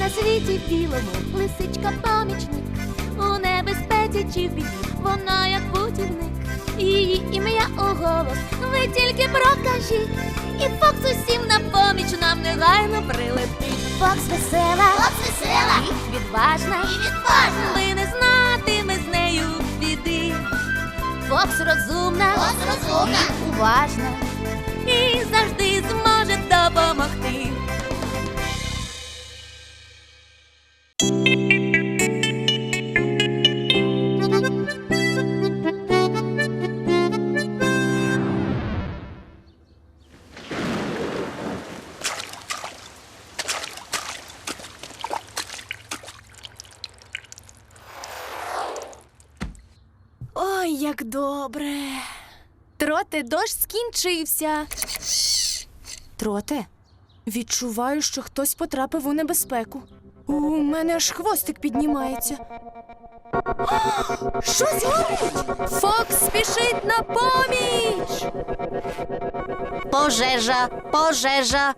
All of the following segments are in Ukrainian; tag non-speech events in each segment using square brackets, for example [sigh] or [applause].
на світі білому, лисичка помічник. У небезпеці чи в біді, вона як путівник. Її ім'я у голос, ви тільки прокажіть. І Фокс усім на поміч нам негайно прилетить. Фокс весела, Фокс весела і відважна, і відважна. ви не знатиме з нею біди. Фокс розумна, Фокс розумна. і уважна і завжди Троте, дощ скінчився. Троте, відчуваю, що хтось потрапив у небезпеку. У мене аж хвостик піднімається. Щось горить! Фокс спішить на поміч! Пожежа, пожежа.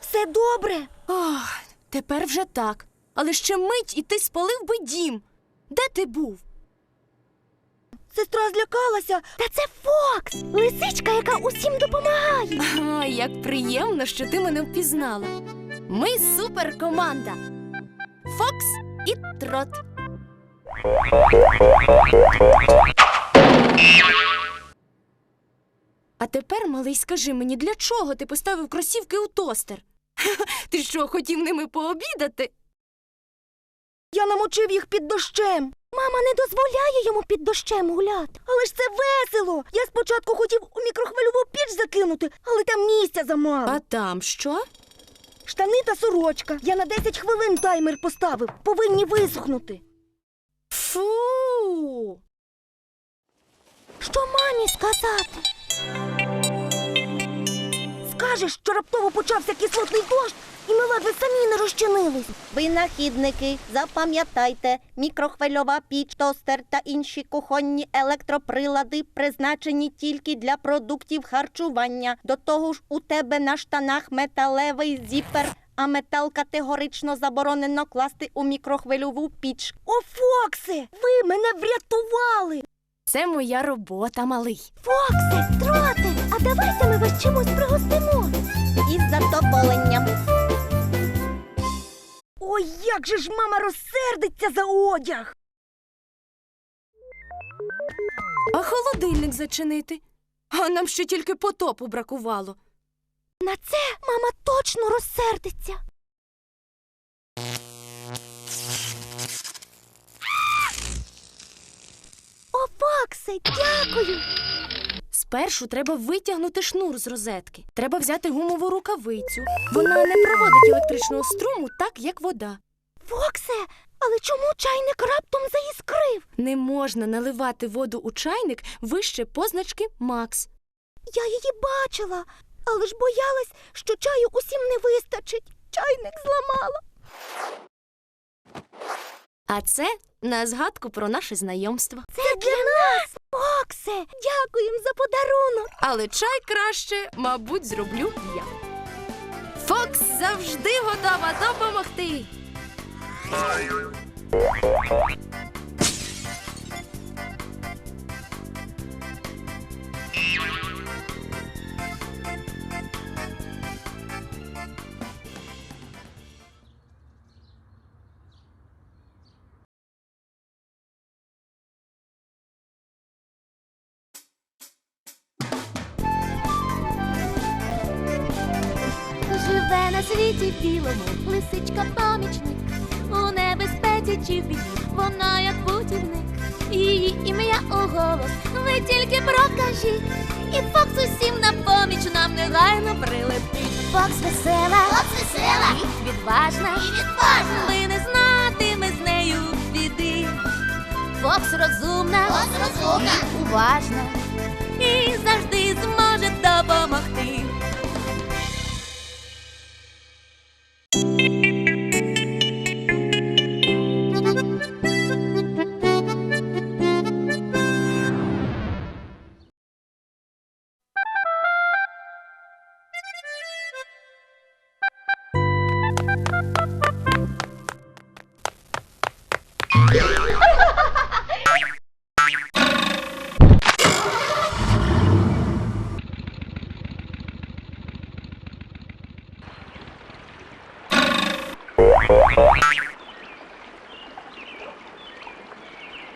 Все добре. Ох, тепер вже так. Але ще мить і ти спалив би дім. Де ти був? Сестра злякалася. Та це Фокс, лисичка, яка усім допомагає. Ой, як приємно, що ти мене впізнала. Ми суперкоманда. Фокс і трот. А тепер, малий, скажи мені, для чого ти поставив кросівки у тостер? [laughs] Ти що, хотів ними пообідати? Я намочив їх під дощем. Мама не дозволяє йому під дощем гуляти. Але ж це весело. Я спочатку хотів у мікрохвильову піч закинути, але там місця замало. А там що? Штани та сорочка. Я на 10 хвилин таймер поставив. Повинні висохнути. Фу. Що мамі сказати? Скажеш, що раптово почався кислотний дощ, і ми ледве самі не розчинились. Винахідники, запам'ятайте, мікрохвильова піч, тостер та інші кухонні електроприлади призначені тільки для продуктів харчування. До того ж, у тебе на штанах металевий зіпер, а метал категорично заборонено класти у мікрохвильову піч. О, Фокси! Ви мене врятували! Це моя робота, малий. Фоксе, троте, а давайте ми вас чимось пригостимо. Із задоволенням. Ой, як же ж мама розсердиться за одяг. А холодильник зачинити? А нам ще тільки потопу бракувало. На це мама точно розсердиться. О, Фоксе, дякую. Спершу треба витягнути шнур з розетки. Треба взяти гумову рукавицю. Вона не проводить електричного струму так, як вода. Фоксе, але чому чайник раптом заіскрив? Не можна наливати воду у чайник вище позначки Макс. Я її бачила, але ж боялась, що чаю усім не вистачить. Чайник зламала. А це на згадку про наше знайомство. Це для нас, Фоксе. Дякуємо за подарунок. Але чай краще, мабуть, зроблю я. Фокс завжди готова допомогти. На світі білому, лисичка помічник. У небезпеці чи в біді, вона як путівник. Її ім'я у голос, ви тільки прокажіть. І Фокс усім на поміч нам негайно прилетить. Фокс весела, Фокс весела і відважна, і відважна. ви не знатиме з нею біди. Фокс розумна, Фокс розумна. і уважна і завжди зможе допомогти.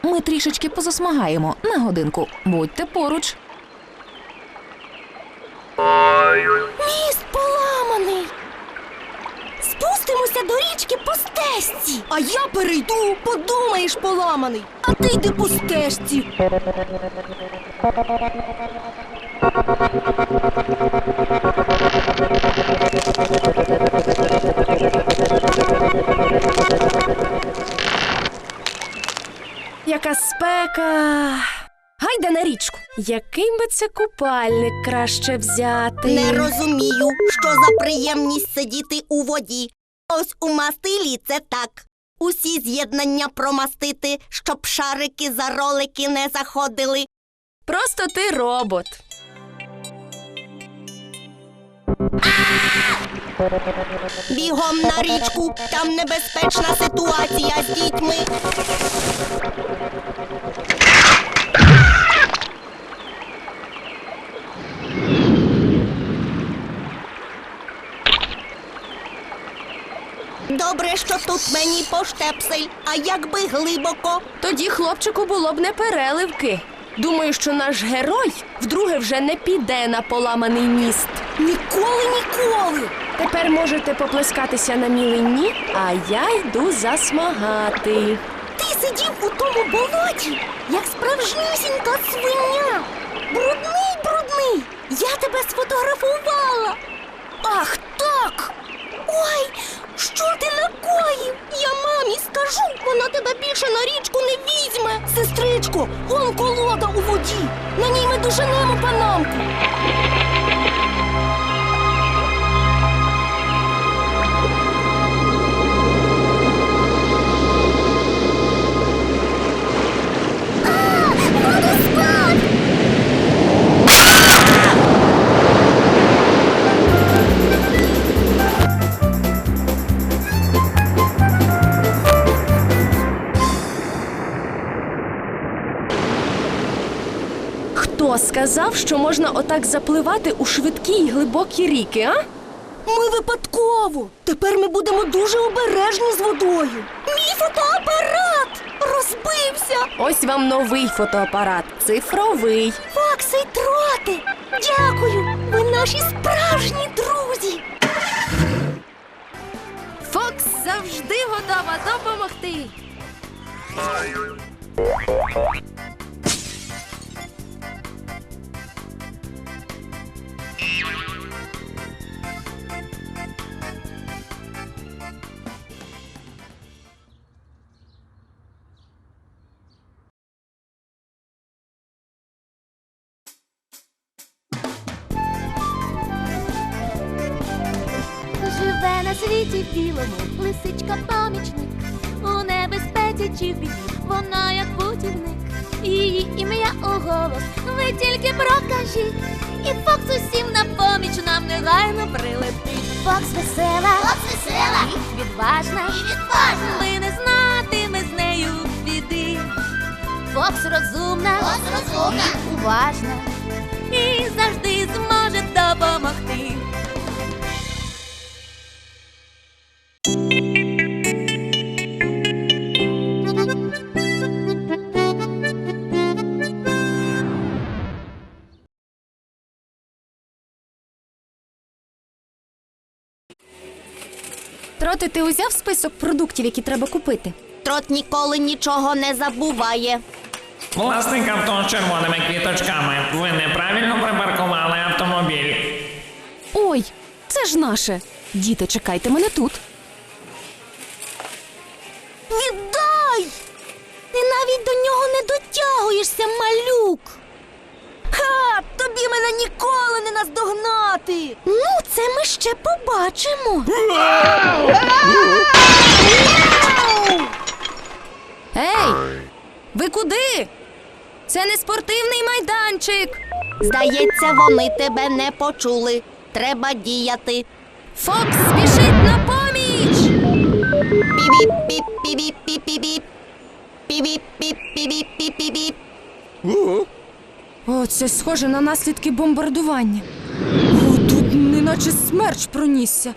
Ми трішечки позасмагаємо на годинку. Будьте поруч. Міст поламаний. Спустимося до річки по стежці. А я перейду, подумаєш, поламаний. А ти йди по стежці. Яка спека. Гайда на річку. Який би це купальник краще взяти? Не розумію, що за приємність сидіти у воді. Ось у мастилі це так. Усі з'єднання промастити, щоб шарики за ролики не заходили. Просто ти робот. Бігом на річку, там небезпечна ситуація з дітьми. Добре, що тут мені поштепсель, а якби глибоко. Тоді хлопчику було б не переливки. Думаю, що наш герой вдруге вже не піде на поламаний міст. Ніколи, ніколи. Тепер можете поплескатися на мілині, а я йду засмагати. Ти сидів у тому болоті, як справжнісінька свиня. Брудний, брудний. Я тебе сфотографувала. Ах, так. Ой, що ти накоїв? Я мамі скажу, вона тебе більше на річку не візьме. Сестричко, он колода у воді. На ній ми доженемо панамку. Хто сказав, що можна отак запливати у швидкі й глибокі ріки, а? Ми випадково. Тепер ми будемо дуже обережні з водою. Мій фотоапарат розбився. Ось вам новий фотоапарат, цифровий. Фокси й троти. Дякую. Ви наші справжні друзі. Фокс завжди готова допомогти. На світі білому, лисичка помічник. У небезпеці чи в біді, вона як путівник. Її ім'я у голос, ви тільки прокажіть. І Фокс усім на поміч нам негайно прилетить. Фокс весела, Фокс весела, і відважна, і відважна. Ви не знатиме з нею біди. Фокс розумна, Фокс розумна, і уважна. І завжди зможе допомогти. Троти, ти узяв список продуктів, які треба купити? Трот ніколи нічого не забуває. Власник авто з червоними квіточками. Ви неправильно припаркували автомобіль. Ой, це ж наше. Діти, чекайте мене тут. Віддай! Ти навіть до нього не дотягуєшся, малюк. Ха! Тобі мене ніколи не наздогнати. Ну, це ми ще побачимо. Ей! Ви куди? Це не спортивний майданчик. Здається, вони тебе не почули. Треба діяти. Фокс Пі-біп-піп-пі-біп-піп-піп. О, це схоже на наслідки бомбардування. О, тут неначе смерч пронісся.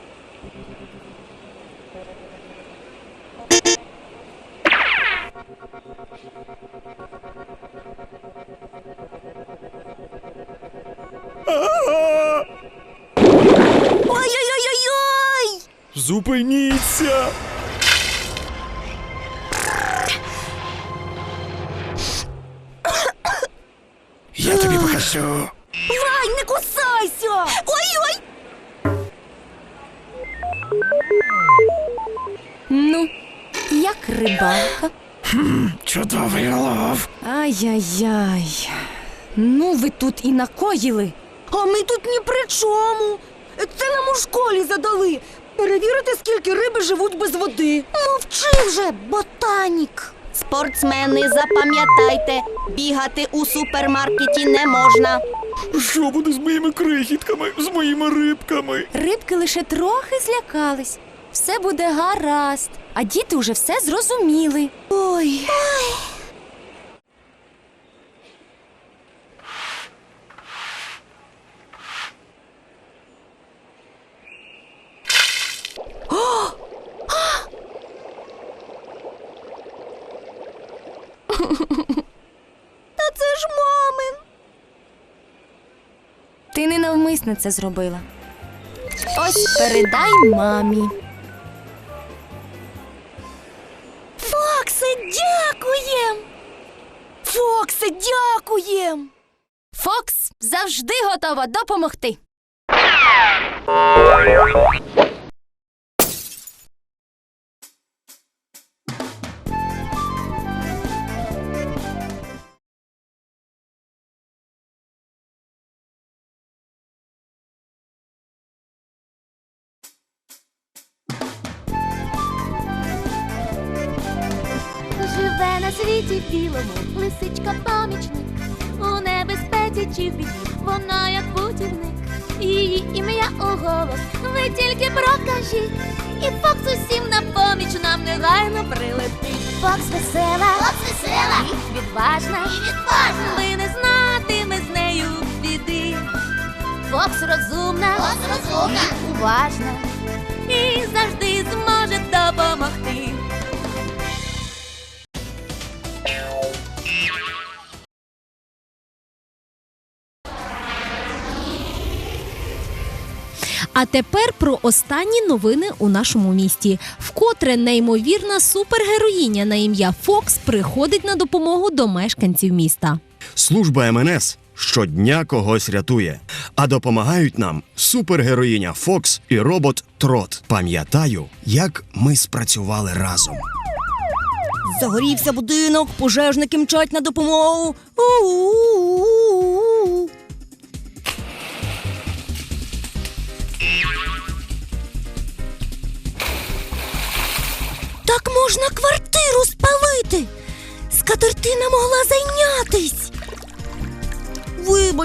Я тобі не кусайся! Ой-ой! Ну, як рибалка. Чудовий лов. Ай-яй-яй. Ну, ви тут і накоїли. А ми тут ні при чому. Це нам у школі задали. Перевірити, скільки риби живуть без води. Мовчи вже, ботанік. Спортсмени, запам'ятайте, бігати у супермаркеті не можна. Що буде з моїми крихітками, з моїми рибками? Рибки лише трохи злякались. Все буде гаразд, а діти вже все зрозуміли. Ой. Та це ж мамин. Ти ненавмисно це зробила. Ось передай мамі. Фоксе, дякуєм! Фоксе, дякуєм! Фокс завжди готова допомогти. На світі білому, лисичка помічник. У небезпеці чи в біді, вона як путівник. Її ім'я у голос, ви тільки прокажіть. І Фокс усім на поміч нам негайно прилетить. Фокс весела, Фокс весела, і відважна, і відважна. Ви не знатиме з нею біди. Фокс розумна, Фокс розумна, і уважна. І завжди А тепер про останні новини у нашому місті. Вкотре неймовірна супергероїня на ім'я Фокс приходить на допомогу до мешканців міста. Служба МНС щодня когось рятує. А допомагають нам супергероїня Фокс і робот Трот. Пам'ятаю, як ми спрацювали разом. Загорівся будинок, пожежники мчать на допомогу. У-у-у-у-у.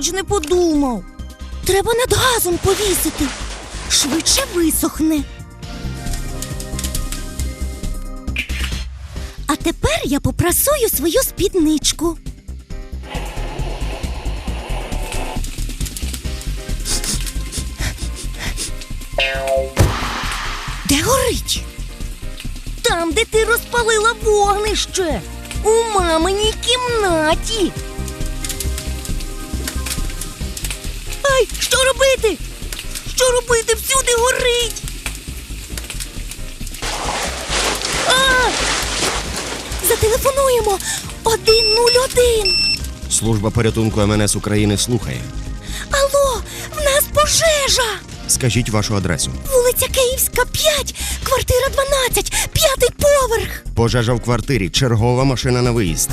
Вибач, не подумав. Треба над газом повісити. Швидше висохне. А тепер я попрасую свою спідничку. Де горить? Там, де ти розпалила вогнище. У маминій кімнаті. Ай, що робити? Що робити? Всюди горить. А! Зателефонуємо 101. Служба порятунку МНС України слухає. Алло, в нас пожежа! Скажіть вашу адресу. Вулиця Київська, 5, квартира 12, п'ятий поверх. Пожежа в квартирі, чергова машина на виїзд.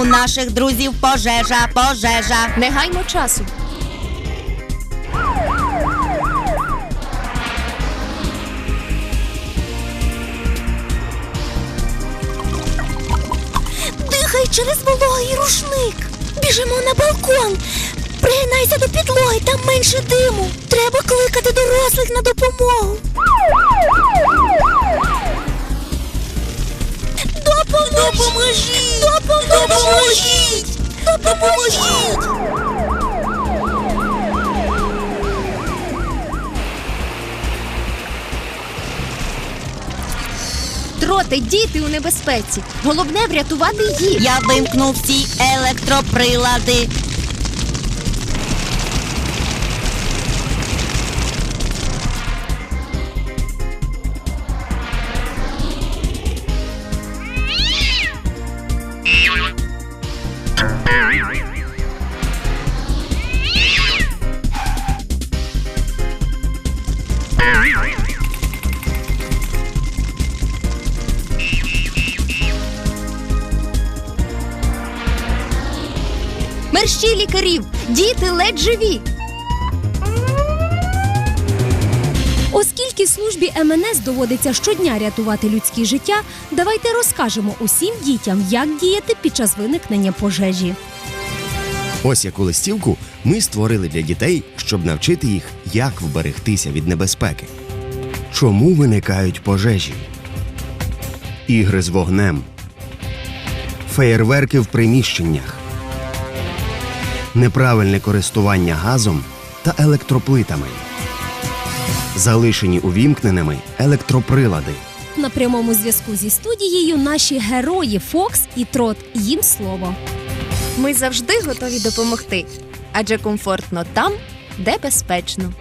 У наших друзів пожежа, пожежа. Не гаймо часу. Дихай через вологий рушник. Біжимо на балкон. Пригинайся до підлоги, там менше диму. Треба кликати дорослих на допомогу. Допоможіть! Допоможіть! Допоможіть! Троти, діти у небезпеці. Головне врятувати їх. Я вимкнув всі електроприлади. Діти ледь живі! Оскільки службі МНС доводиться щодня рятувати людське життя, давайте розкажемо усім дітям, як діяти під час виникнення пожежі. Ось яку листівку ми створили для дітей, щоб навчити їх, як вберегтися від небезпеки. Чому виникають пожежі? Ігри з вогнем. Феєрверки в приміщеннях. Неправильне користування газом та електроплитами. Залишені увімкненими електроприлади. На прямому зв'язку зі студією наші герої Фокс і Трот. Їм слово. Ми завжди готові допомогти, адже комфортно там, де безпечно.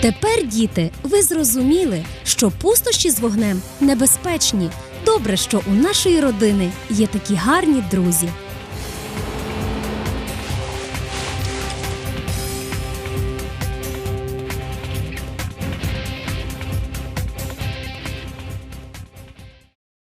Тепер, діти, ви зрозуміли, що пустощі з вогнем небезпечні. Добре, що у нашої родини є такі гарні друзі.